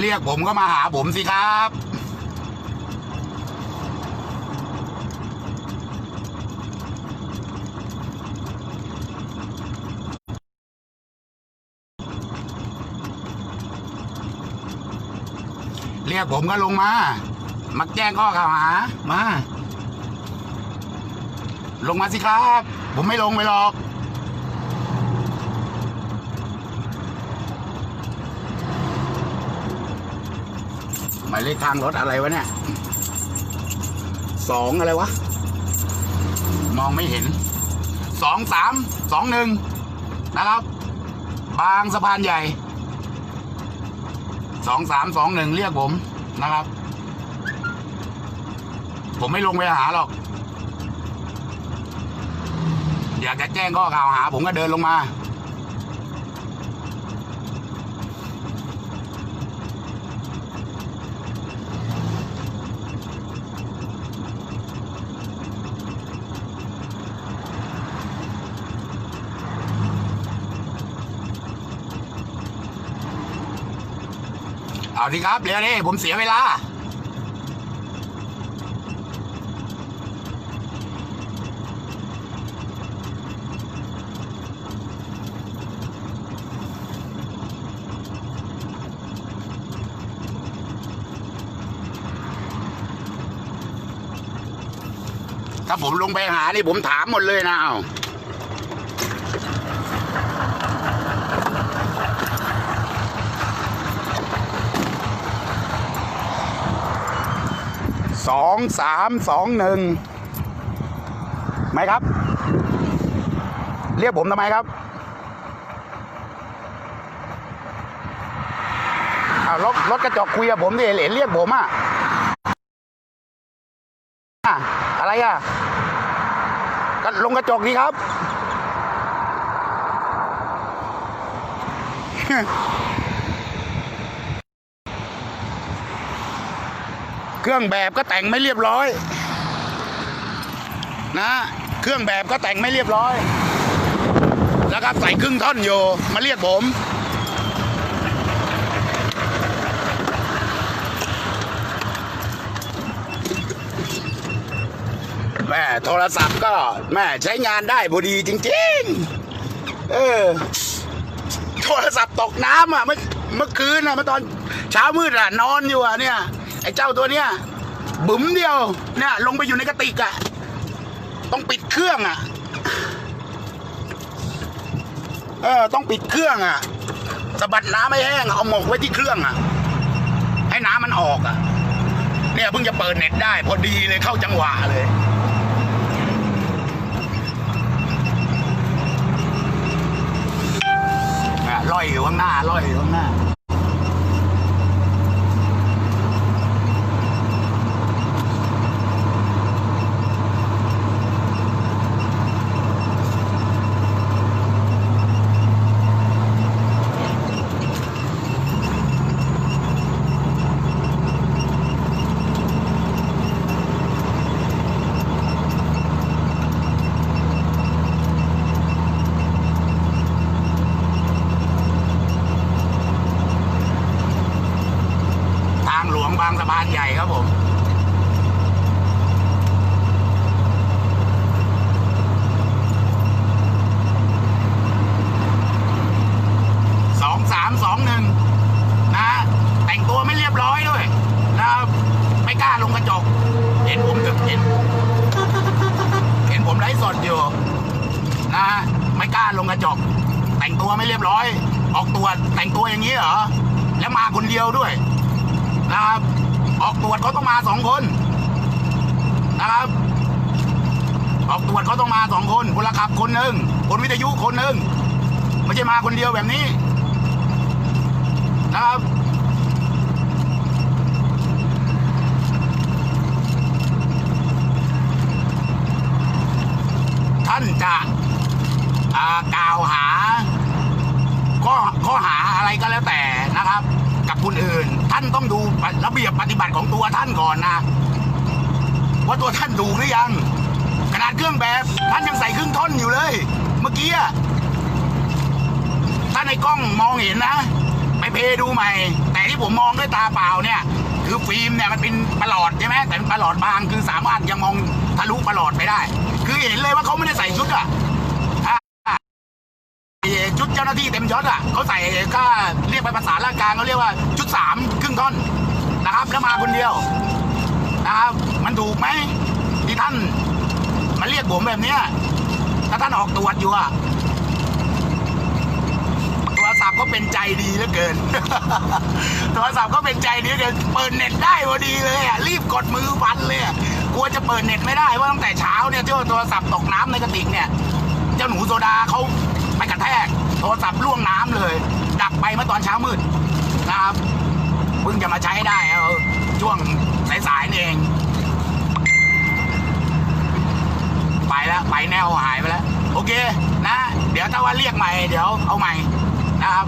เรียกผมก็มาหาผมสิครับ เรียกผมก็ลงมามักแจ้งข้อกล่าวหา มา ลงมาสิครับ ผมไม่ลงไปหรอก มายเลขทางรถอะไรวะเนี่ยสองอะไรวะ มองไม่เห็นสองสามสองหนึ่งนะครับ บางสะพานใหญ่สองสามสองหนึ่งเรียกผมนะครับ ผมไม่ลงไปหาหรอก อยากจะแจ้งข้อกล่าวหา ผมก็เดินลงมา เอาสิครับ เร็วนี่ผมเสียเวลา ถ้าผมลงไปหานี่ผมถามหมดเลยนะเอา สองสามสองหนึ่งไหมครับ เรียกผมทำไมครับอารถรถกระจกคุยกับผมดิเห็นเรียกผมอะอะอะไรอะก็ลงกระจกดีครับ เครื่องแบบก็แต่งไม่เรียบร้อย นะ เครื่องแบบก็แต่งไม่เรียบร้อยแล้วครับใส่ครึ่งท่อนอยู่มาเรียกผม แม่โทรศัพท์ก็ แม่ใช้งานได้พอดีจริงๆ เออ โทรศัพท์ตกน้ำอะเมื่อเมื่อคืนอะเมื่อตอนเช้ามืดอะ นอนอยู่อะเนี่ย ไอ้เจ้าตัวเนี้ยบุ๋มเดียวเนี่ยลงไปอยู่ในกระติกอะ ต้องปิดเครื่องอะ เออต้องปิดเครื่องอะสะบัดน้ำไม่แห้งเอาหมกไว้ที่เครื่องอะ ให้น้ำมันออกอะ เนี่ยเพิ่งจะเปิดเน็ตได้ พอดีเลยเข้าจังหวะเลยอะลอยอยู่ข้างหน้าลอยอยู่ข้างหน้า ทางหลวงบางสะพานใหญ่ครับผมสองสามสองหนึ่งนะแต่งตัวไม่เรียบร้อยด้วยนะครับไม่กล้าลงกระจก เห็นผมเห็นเห็นผมไลฟ์สดอยู่นะไม่กล้าลงกระจก แต่งตัวไม่เรียบร้อย ออกตัวแต่งตัวอย่างนี้เหรอแล้วมาคนเดียวด้วย นะครับ ออกตรวจเขาต้องมาสองคนนะครับ ออกตรวจเขาต้องมาสองคนคนละขับคนหนึ่งคนวิทยุคนหนึ่งไม่ใช่มาคนเดียวแบบนี้นะครับท่านจะกล่าวหาข้อข้อหาอะไรก็แล้วแต่นะครับ กับคนอื่น ท่านต้องดูระเบียบปฏิบัติของตัวท่านก่อนนะว่าตัวท่านดูหรือยังขนาดเครื่องแบบท่านยังใส่ครึ่งท่อนอยู่เลย เมื่อกี้อะถ้าในกล้องมองเห็นนะ ไปเพดูใหม่ แต่ที่ผมมองด้วยตาเปล่าเนี่ย คือฟิล์มเนี่ยมันเป็นประหลอดใช่ไหมแต่เป็นประหลอดบางคือสามารถยังมองทะลุประหลอดไปได้ คือเห็นเลยว่าเขาไม่ได้ใส่ชุดอะาหน้าที่เต็มยศอะเขาใส่ก็เรียกไปภาษาล่างกางเขาเรียกว่าชุดสามครึ่งท่อนนะครับแล้วมาคนเดียวนะครับมันถูกไหมที่ท่านมาเรียกผมแบบเนี้ยถ้าท่านออกตรวจอยู่อะโทรศัพท์ก็เป็นใจดีเหลือเกินโทรศัพท์ก็เป็นใจดีเหลือเกินเปิดเน็ตได้พอดีเลยอะรีบกดมือฟันเลยกลัวจะเปิดเน็ตไม่ได้เพราตั้งแต่เช้าเนี่ยเจ้าโทรศัพท์ตกน้ำในกระติกเนี่ย เจ้าหนูโซดาเขาไปกระแทก โทรศัพท์ล่วงน้ำเลย ดับไปเมื่อตอนเช้ามืดนะครับเพิ่งจะมาใช้ได้เอาช่วงสายๆนี่เอง ไปแล้วไปแนวหายไปแล้ว โอเคนะ เดี๋ยวถ้าว่าเรียกใหม่ เดี๋ยวเอาใหม่นะครับ